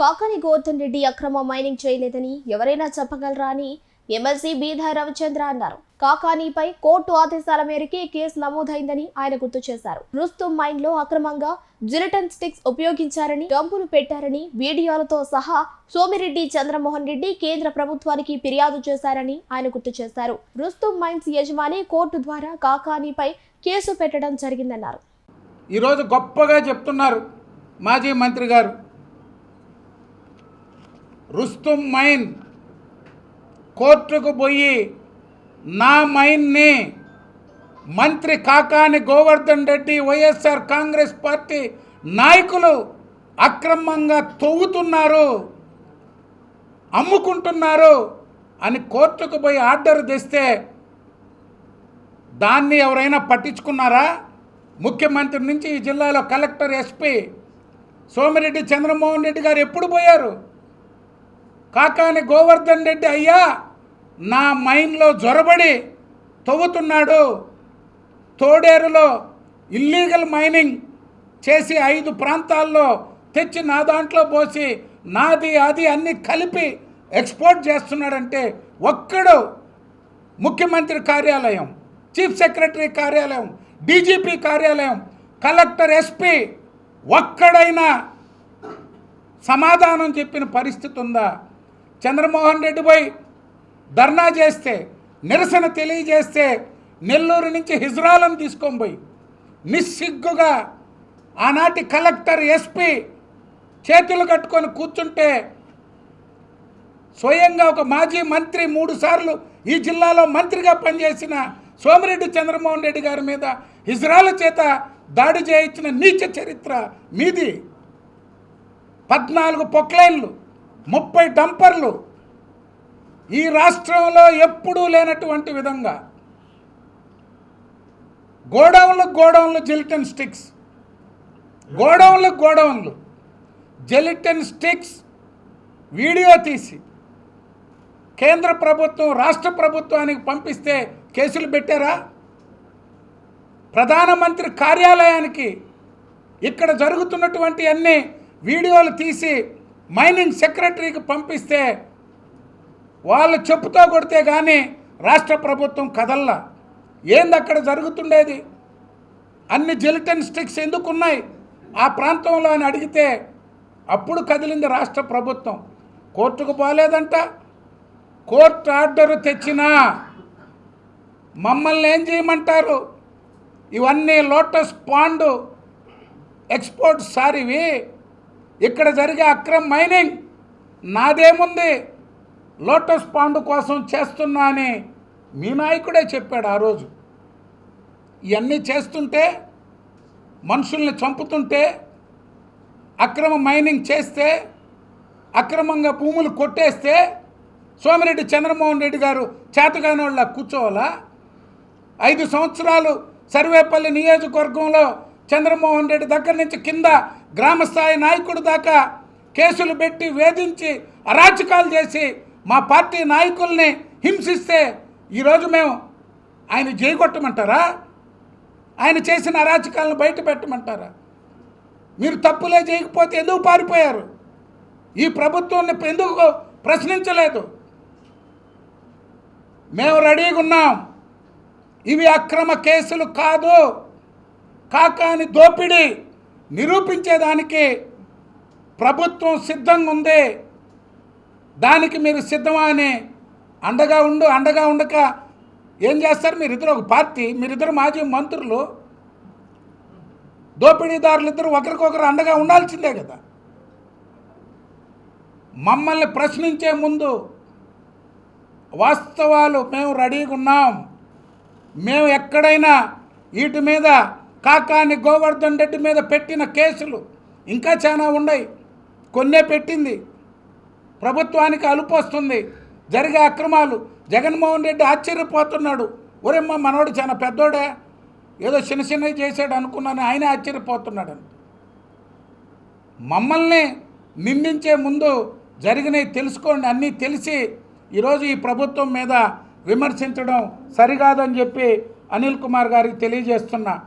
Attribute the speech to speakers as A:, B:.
A: కాకాని గోవర్ధన్ రెడ్డి అక్రమ మైనింగ్ చేయలేదని ఎవరైనా చెప్పగలరా అని ఎమ్మెల్సీ బీధా రవిచంద్ర అన్నారు. కాకానీపై కోర్టు ఆదేశాల మేరకే కేసు నమోదైందని ఆయన గుర్తు చేశారు. రుస్తుం మైన్లో అక్రమంగా జిరటన్ స్టిక్స్ ఉపయోగించారని డంపులు పెట్టారని వీడియోలతో సహా సోమిరెడ్డి చంద్రమోహన్ రెడ్డి కేంద్ర ప్రభుత్వానికి ఫిర్యాదు చేశారని ఆయన గుర్తు చేశారు. రుస్తుం మైన్స్ యజమాని కోర్టు ద్వారా కాకానీపై కేసు పెట్టడం జరిగిందన్నారు.
B: ఈరోజు గొప్పగా చెప్తున్నారు మాజీ మంత్రి గారు. రుస్తుం మైన్. కోర్టుకు పోయి నా మైన్ని మంత్రి కాకాని గోవర్ధన్ రెడ్డి వైఎస్ఆర్ కాంగ్రెస్ పార్టీ నాయకులు అక్రమంగా తవ్వుతున్నారు అమ్ముకుంటున్నారు అని కోర్టుకు పోయి ఆర్డర్ తెస్తే దాన్ని ఎవరైనా పట్టించుకున్నారా? ముఖ్యమంత్రి నుంచి ఈ జిల్లాలో కలెక్టర్ ఎస్పీ సోమిరెడ్డి చంద్రమోహన్ రెడ్డి గారు ఎప్పుడు పోయారు? కాకాని గోవర్ధన్ రెడ్డి అయ్యా నా మైండ్లో జొరబడి తవ్వుతున్నాడు. తోడేరులో ఇల్లీగల్ మైనింగ్ చేసి ఐదు ప్రాంతాల్లో తెచ్చి నా దాంట్లో పోసి నాది అది అన్ని కలిపి ఎక్స్పోర్ట్ చేస్తున్నాడంటే ఒక్కడు ముఖ్యమంత్రి కార్యాలయం చీఫ్ సెక్రటరీ కార్యాలయం డీజీపీ కార్యాలయం కలెక్టర్ ఎస్పీ ఒక్కడైనా సమాధానం చెప్పిన పరిస్థితి ఉందా? చంద్రమోహన్ రెడ్డి పోయి ధర్నా చేస్తే నిరసన తెలియజేస్తే నెల్లూరు నుంచి హిజ్రాలను తీసుకొని పోయి నిస్సిగ్గుగా ఆనాటి కలెక్టర్ ఎస్పీ చేతులు కట్టుకొని కూర్చుంటే స్వయంగా ఒక మాజీ మంత్రి మూడు సార్లు ఈ జిల్లాలో మంత్రిగా పనిచేసిన సోమిరెడ్డి చంద్రమోహన్ రెడ్డి గారి మీద హిజ్రాల చేత దాడి చేయించిన నీచ చరిత్ర మీది. పద్నాలుగు పొక్లైన్లు ముప్పై డంపర్లు ఈ రాష్ట్రంలో ఎప్పుడూ లేనటువంటి విధంగా గోడౌన్లు గోడౌన్లు జెలిటన్ స్టిక్స్. గోడౌన్లు గోడౌన్లు. జెలిటన్ స్టిక్స్ వీడియో తీసి కేంద్ర ప్రభుత్వం రాష్ట్ర ప్రభుత్వానికి పంపిస్తే కేసులు పెట్టారా? ప్రధానమంత్రి కార్యాలయానికి ఇక్కడ జరుగుతున్నటువంటి అన్ని వీడియోలు తీసి మైనింగ్ సెక్రటరీకి పంపిస్తే వాళ్ళు చెప్పుతో కొడితే కానీ రాష్ట్ర ప్రభుత్వం కదల్లా. ఏంది అక్కడ జరుగుతుండేది? అన్ని జెలిటన్ స్టిక్స్ ఎందుకున్నాయి? ఆ ప్రాంతంలో అని అడిగితే అప్పుడు కదిలింది రాష్ట్ర ప్రభుత్వం. కోర్టుకు పోలేదంట. కోర్టు ఆర్డర్ తెచ్చినా మమ్మల్ని ఏం చేయమంటారు? ఇవన్నీ లోటస్ పాండు ఎక్స్పోర్ట్ సారివి. ఇక్కడ జరిగే అక్రమ్ మైనింగ్ నాదేముంది? లోటస్ పాండు కోసం చేస్తున్నా అని మీ నాయకుడే చెప్పాడు ఆ రోజు. ఇవన్నీ చేస్తుంటే మనుషుల్ని చంపుతుంటే అక్రమ మైనింగ్ చేస్తే అక్రమంగా భూములు కొట్టేస్తే సోమిరెడ్డి చంద్రమోహన్ రెడ్డి గారు చేతగాని వాళ్ళ కూర్చోవాలా? ఐదు సంవత్సరాలు సర్వేపల్లి నియోజకవర్గంలో చంద్రమోహన్ రెడ్డి దగ్గర నుంచి కింద గ్రామస్థాయి నాయకుడు దాకా కేసులు పెట్టి వేధించి అరాచకాలు చేసి మా పార్టీ నాయకుల్ని హింసిస్తే ఈరోజు మేము ఆయన జైగొట్టమంటారా? ఆయన చేసిన అరాచకాలను బయట పెట్టమంటారా? మీరు తప్పులే చేయకపోతే ఎందుకు పారిపోయారు? ఈ ప్రభుత్వాన్ని ఎందుకు ప్రశ్నించలేదు? మేము రెడీగా ఉన్నాం. ఇవి అక్రమ కేసులు కాదు. కాకాని దోపిడీ. నిరూపించేదానికి ప్రభుత్వం సిద్ధంగా ఉంది దానికి మీరు సిద్ధమా అని అండగా ఉండు అండగా ఉండక ఏం చేస్తారు? మీరిద్దరు ఒక పార్టీ మీరిద్దరు మాజీ మంత్రులు దోపిడీదారులు ఇద్దరు ఒకరికొకరు అండగా ఉండాల్సిందే కదా. మమ్మల్ని ప్రశ్నించే ముందు వాస్తవాలు మేము రెడీగా ఉన్నాం మేము ఎక్కడైనా వీటి మీద కాకాని గోవర్ధన్ రెడ్డి మీద పెట్టిన కేసులు ఇంకా చాలా ఉన్నాయి. కొన్నే పెట్టింది. ప్రభుత్వానికి అలుపు వస్తుంది. జరిగే అక్రమాలు. జగన్మోహన్ రెడ్డి ఆశ్చర్యపోతున్నాడు. ఒరేమ్మ మనోడు చాలా పెద్దోడే. ఏదో చిన్న చిన్నవి చేశాడు అనుకున్నాను ఆయన ఆశ్చర్యపోతున్నాడు మమ్మల్ని నిందించే ముందు జరిగినవి తెలుసుకోండి. అన్నీ తెలిసి ఈరోజు ఈ ప్రభుత్వం మీద విమర్శించడం సరికాదని చెప్పి అనిల్ కుమార్ గారికి తెలియజేస్తున్నా.